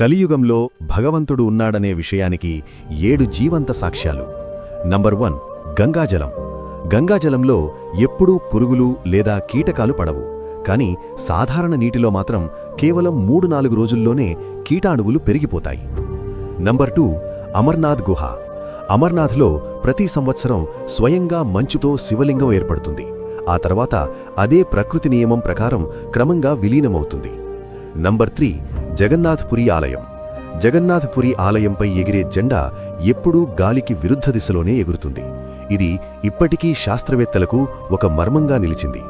కలియుగంలో భగవంతుడు ఉన్నాడనే విషయానికి ఏడు జీవంత సాక్ష్యాలు. నంబర్ వన్ గంగాజలం. గంగాజలంలో ఎప్పుడూ పురుగులు లేదా కీటకాలు పడవు. కాని సాధారణ నీటిలో మాత్రం కేవలం మూడు నాలుగు రోజుల్లోనే కీటాణువులు పెరిగిపోతాయి. నంబర్ టూ అమర్నాథ్ గుహ. అమర్నాథ్లో ప్రతి సంవత్సరం స్వయంగా మంచుతో శివలింగం ఏర్పడుతుంది. ఆ తర్వాత అదే ప్రకృతి నియమం ప్రకారం క్రమంగా విలీనమవుతుంది. నంబర్ త్రీ జగన్నాథ్పురి ఆలయం. జగన్నాథ్పురి ఆలయంపై ఎగిరే జెండా ఎప్పుడూ గాలికి విరుద్ధ దిశలోనే ఎగురుతుంది. ఇది ఇప్పటికీ శాస్త్రవేత్తలకు ఒక మర్మంగా నిలిచింది.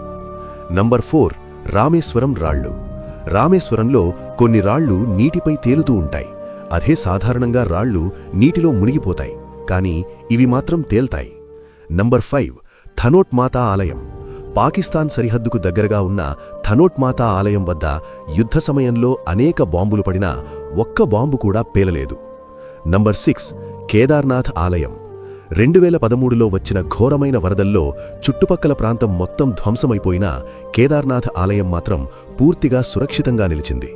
నంబర్ ఫోర్ రామేశ్వరం రాళ్ళు. రామేశ్వరంలో కొన్ని రాళ్ళు నీటిపై తేలుతూ ఉంటాయి. అదే సాధారణంగా రాళ్ళు నీటిలో మునిగిపోతాయి కానీ ఇవి మాత్రం తేల్తాయి. నంబర్ ఫైవ్ థనోట్మాతా ఆలయం. పాకిస్తాన్ సరిహద్దుకు దగ్గరగా ఉన్న థనోట్ మాతా ఆలయం వద్ద యుద్ధ సమయంలో అనేక బాంబులు పడినా ఒక్క బాంబు కూడా పేలలేదు. నంబర్ సిక్స్ కేదార్నాథ్ ఆలయం. రెండు వేల పదమూడులో వచ్చిన ఘోరమైన వరదల్లో చుట్టుపక్కల ప్రాంతం మొత్తం ధ్వంసమైపోయినా కేదార్నాథ్ ఆలయం మాత్రం పూర్తిగా సురక్షితంగా నిలిచింది.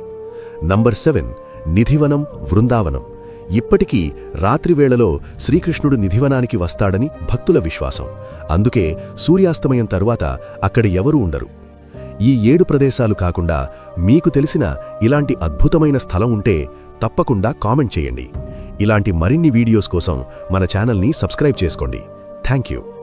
Number seven Nidhivanam Vrindavanam. ఇప్పటికీ రాత్రివేళలో శ్రీకృష్ణుడు నిధివనానికి వస్తాడని భక్తుల విశ్వాసం. అందుకే సూర్యాస్తమయం తరువాత అక్కడ ఎవరూ ఉండరు. ఈ ఏడు ప్రదేశాలు కాకుండా మీకు తెలిసిన ఇలాంటి అద్భుతమైన స్థలం ఉంటే తప్పకుండా కామెంట్ చేయండి. ఇలాంటి మరిన్ని వీడియోస్ కోసం మన ఛానల్ని సబ్స్క్రైబ్ చేసుకోండి. Thank you